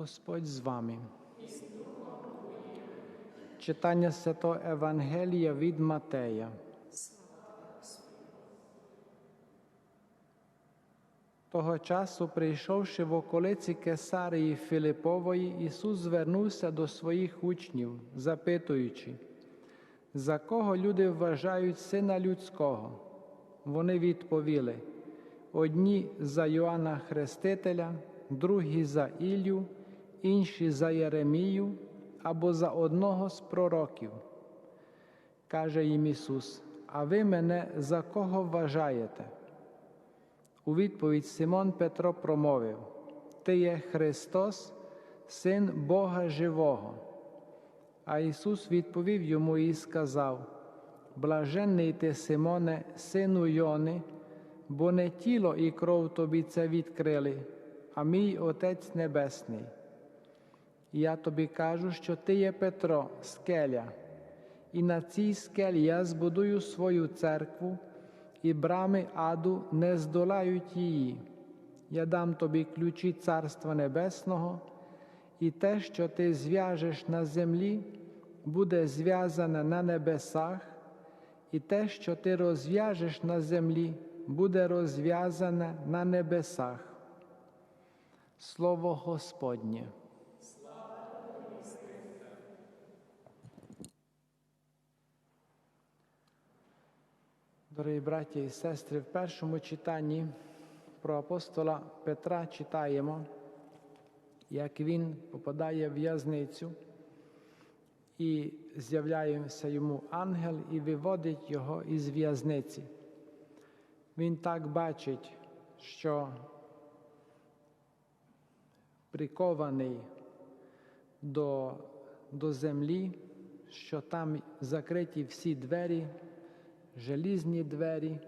Господь з вами. Читання Святого Евангелія від Матея. Того часу, прийшовши в околиці Кесарії Филипової, Ісус звернувся до своїх учнів, запитуючи, за кого люди вважають Сина Людського? Вони відповіли: одні за Йоанна Хрестителя, другі за Ілю, інші за Єремію або за одного з пророків. Каже їм Ісус, а ви мене за кого вважаєте? У відповідь Симон Петро промовив: Ти є Христос, Син Бога Живого. А Ісус відповів йому і сказав: Блаженний ти, Симоне, сину Йони, бо не тіло і кров тобі це відкрили, а мій Отець Небесний. Я тобі кажу, що ти є Петро, скеля, і на цій скелі я збудую свою церкву, і брами аду не здолають її. Я дам тобі ключі Царства Небесного, і те, що ти зв'яжеш на землі, буде зв'язане на небесах, і те, що ти розв'яжеш на землі, буде розв'язане на небесах. Слово Господнє. Дорогі браті і сестри, в першому читанні про апостола Петра читаємо, як він попадає в в'язницю і з'являється йому ангел і виводить його із в'язниці. Він так бачить, що прикований до, до землі, що там закриті всі двері желізні двері.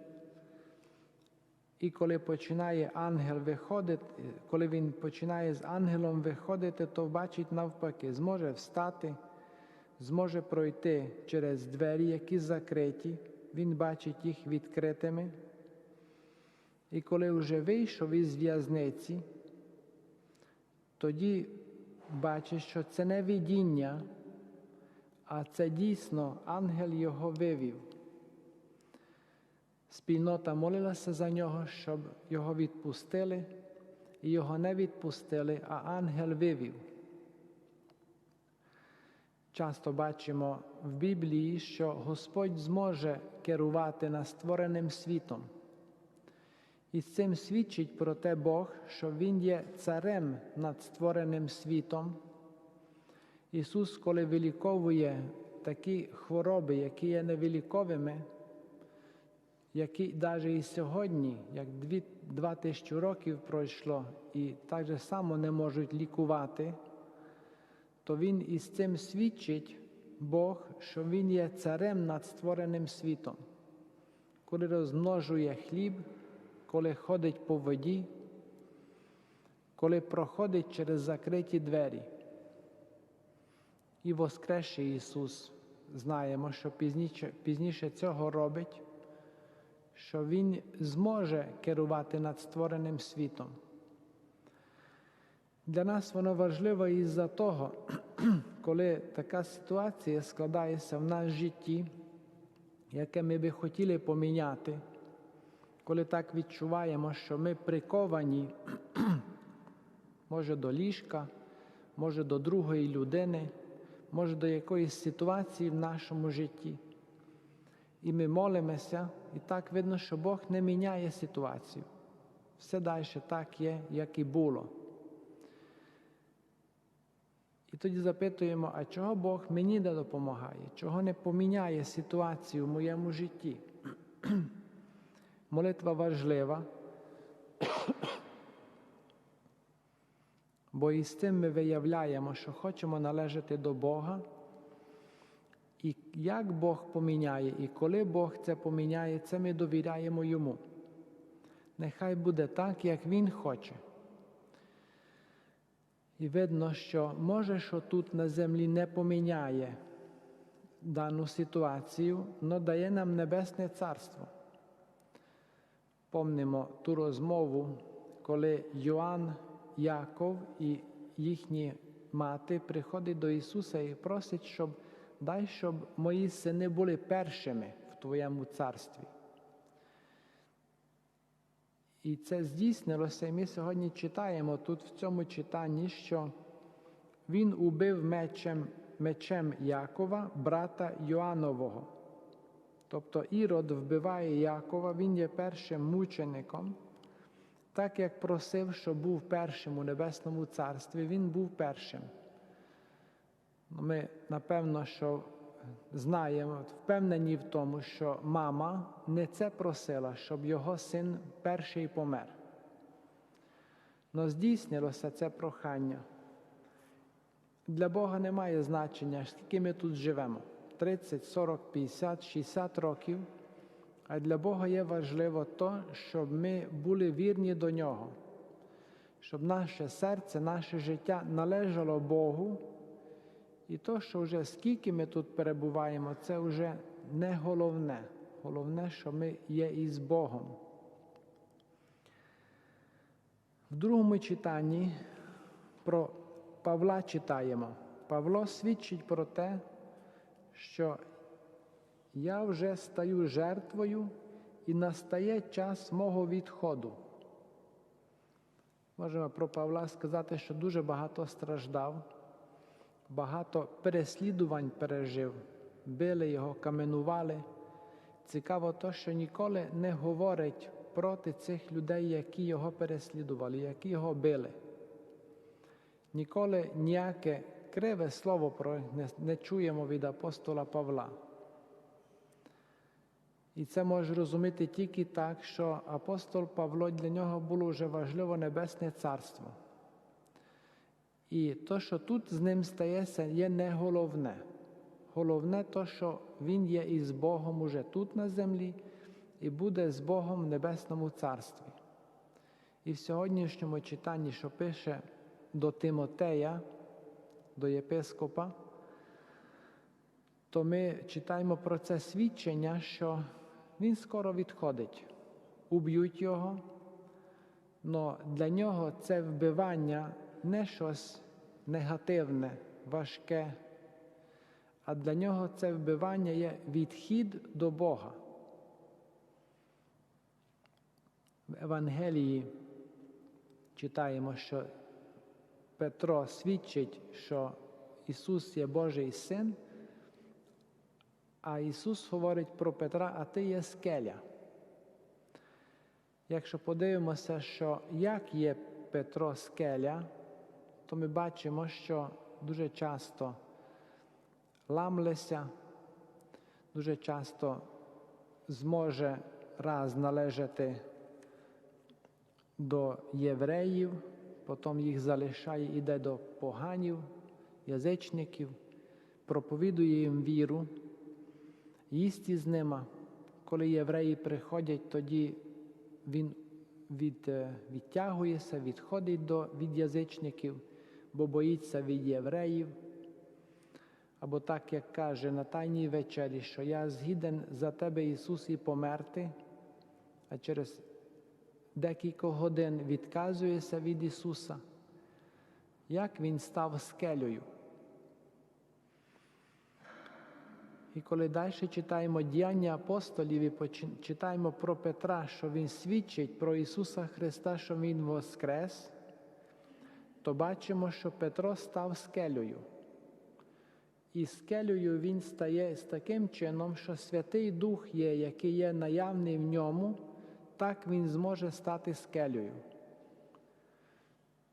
І коли починає ангел виходити, коли він починає з ангелом виходити, то бачить навпаки, зможе встати, зможе пройти через двері, які закриті, він бачить їх відкритими. І коли вже вийшов із в'язниці, тоді бачить, що це не видіння, а це дійсно ангел його вивів. Спільнота молилася за нього, щоб його відпустили, і його не відпустили, а ангел вивів. Часто бачимо в Біблії, що Господь зможе керувати над створеним світом. І з цим свідчить про те Бог, що Він є царем над створеним світом. Ісус, коли виліковує такі хвороби, які є невиліковими, які навіть і сьогодні, як дві, два тисячі років пройшло, і так же само не можуть лікувати, то Він із цим свідчить Бог, що Він є царем над створеним світом, коли розмножує хліб, коли ходить по воді, коли проходить через закриті двері. І воскресший Ісус знаємо, що пізніше, пізніше цього робить що Він зможе керувати над створеним світом. Для нас воно важливо із-за того, коли така ситуація складається в нас в житті, яке ми би хотіли поміняти, коли так відчуваємо, що ми приковані, може до ліжка, може до другої людини, може до якоїсь ситуації в нашому житті. І ми молимося, і так видно, що Бог не міняє ситуацію. Все далі так є, як і було. І тоді запитуємо, а чого Бог мені не допомагає, чого не поміняє ситуацію в моєму житті? Молитва важлива, бо і з тим ми виявляємо, що хочемо належати до Бога. І як Бог поміняє, і коли Бог це поміняє, це ми довіряємо Йому. Нехай буде так, як Він хоче. І видно, що може, що тут на землі не поміняє дану ситуацію, але дає нам Небесне Царство. Помнимо ту розмову, коли Йоанн Яков і їхні мати приходить до Ісуса і просить, щоб дай, щоб мої сини були першими в Твоєму царстві. І це здійснилося, і ми сьогодні читаємо тут в цьому читанні, що він убив мечем, мечем Якова, брата Йоанового. Тобто Ірод вбиває Якова, він є першим мучеником, так як просив, щоб був першим у Небесному Царстві, він був першим. Ми, напевно, що знаємо, впевнені в тому, що мама не це просила, щоб його син перший помер. Но здійснилося це прохання. Для Бога немає значення, скільки ми тут живемо 30, 40, 50, 60 років. А для Бога є важливо то, щоб ми були вірні до Нього, щоб наше серце, наше життя належало Богу. І то, що вже скільки ми тут перебуваємо, це вже не головне. Головне, що ми є із Богом. В другому читанні про Павла читаємо. Павло свідчить про те, що я вже стаю жертвою і настає час мого відходу. Можемо про Павла сказати, що дуже багато страждав, багато переслідувань пережив, били його, каменували. Цікаво то, що ніколи не говорить проти цих людей, які його переслідували, які його били. Ніколи ніяке криве слово про не, не чуємо від апостола Павла. І це може розуміти тільки так, що апостол Павло для нього було вже важливо Небесне Царство. І то, що тут з ним стається, є не головне. Головне то, що він є із Богом уже тут на землі і буде з Богом в Небесному Царстві. І в сьогоднішньому читанні, що пише до Тимотея, до єпископа, то ми читаємо про це свідчення, що він скоро відходить, уб'ють його, але для нього це вбивання не щось негативне, важке, а для нього це вбивання є відхід до Бога. В Евангелії читаємо, що Петро свідчить, що Ісус є Божий Син, а Ісус говорить про Петра, а ти є скеля. Якщо подивимося, що як є Петро скеля, то ми бачимо, що дуже часто ламлеся, дуже часто зможе раз належати до євреїв, потім їх залишає, іде до поганів, язичників, проповідує їм віру, їсть із ними. Коли євреї приходять, тоді він від, відтягується, відходить до, від язичників, бо боїться від євреїв. Або так, як каже на Тайній вечері, що я згіден за тебе, Ісус, і померти, а через декілька годин відказується від Ісуса, як Він став скелею. І коли далі читаємо діяння апостолів і читаємо про Петра, що Він свідчить про Ісуса Христа, що Він воскрес, то бачимо, що Петро став скелею. І скелею він стає з таким чином, що Святий Дух є, який є наявний в ньому, так він зможе стати скелею.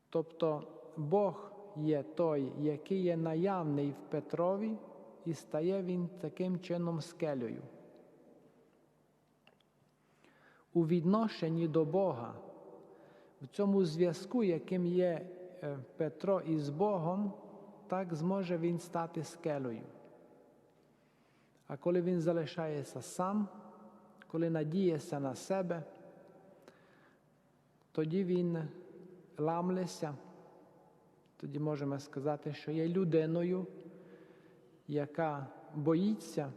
Тобто Бог є той, який є наявний в Петрові, і стає він таким чином скелею. У відношенні до Бога, в цьому зв'язку, яким є Петро із Богом, так зможе він стати скелею. А коли він залишається сам, коли надіється на себе, тоді він ламлеся, тоді можемо сказати, що є людиною, яка боїться,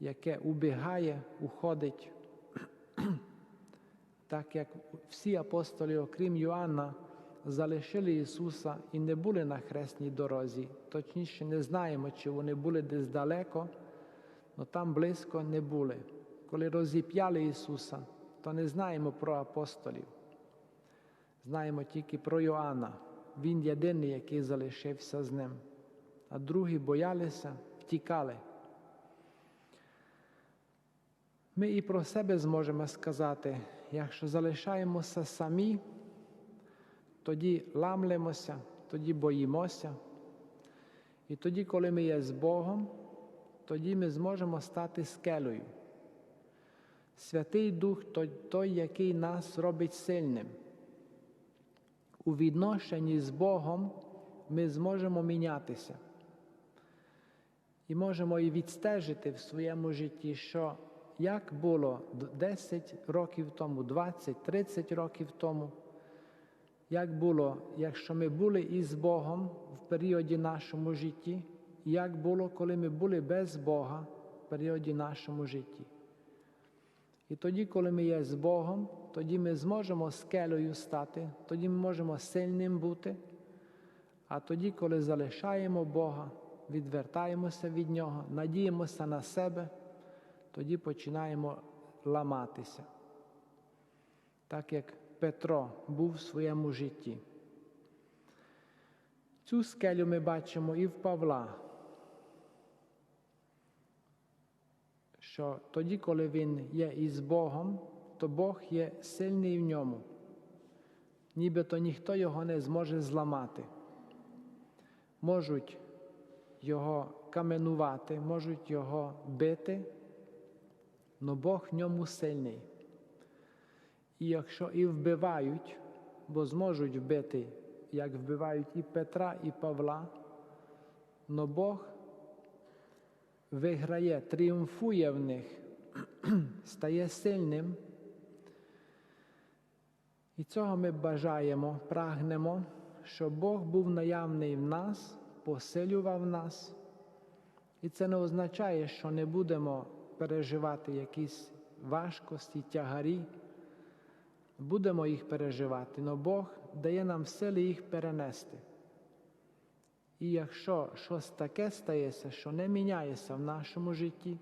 яке убігає, уходить, так як всі апостолі, окрім Йоанна, залишили Ісуса і не були на хресній дорозі. Точніше, не знаємо, чи вони були десь далеко, але там близько не були. Коли розіп'яли Ісуса, то не знаємо про апостолів. Знаємо тільки про Йоанна. Він єдиний, який залишився з ним. А другі боялися, втікали. Ми і про себе зможемо сказати, якщо залишаємося самі, тоді ламлемося, тоді боїмося. І тоді, коли ми є з Богом, тоді ми зможемо стати скелею. Святий Дух той, який нас робить сильним. У відношенні з Богом ми зможемо мінятися. І можемо і відстежити в своєму житті, що як було 10 років тому, 20, 30 років тому, як було, якщо ми були із Богом в періоді нашому житті, і як було, коли ми були без Бога в періоді нашому житті. І тоді, коли ми є з Богом, тоді ми зможемо скелею стати, тоді ми можемо сильним бути. А тоді, коли залишаємо Бога, відвертаємося від Нього, надіємося на себе, тоді починаємо ламатися. Так як Петро був в своєму житті. Цю скелю ми бачимо і в Павла, що тоді, коли він є із Богом, то Бог є сильний в ньому, нібито ніхто його не зможе зламати. Можуть його каменувати, можуть його бити, але Бог в ньому сильний. І якщо і вбивають, бо зможуть вбити, як вбивають і Петра, і Павла, но Бог виграє, тріумфує в них, стає сильним. І цього ми бажаємо, прагнемо, щоб Бог був наявний в нас, посилював нас. І це не означає, що не будемо переживати якісь важкості, тягарі. Будемо їх переживати, але Бог дає нам сили їх перенести. І якщо щось таке стається, що не міняється в нашому житті,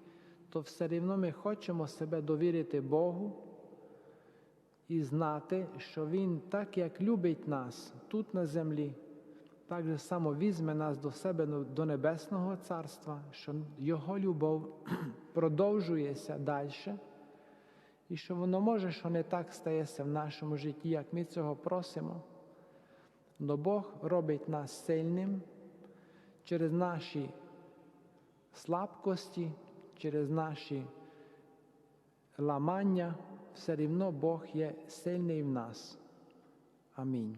то все рівно ми хочемо себе довірити Богу і знати, що Він, так як любить нас тут на землі, так же само візьме нас до себе до Небесного Царства, що Його любов продовжується далі. І що воно може, що не так стається в нашому житті, як ми цього просимо. Но Бог робить нас сильним через наші слабкості, через наші ламання, все рівно Бог є сильний в нас. Амінь.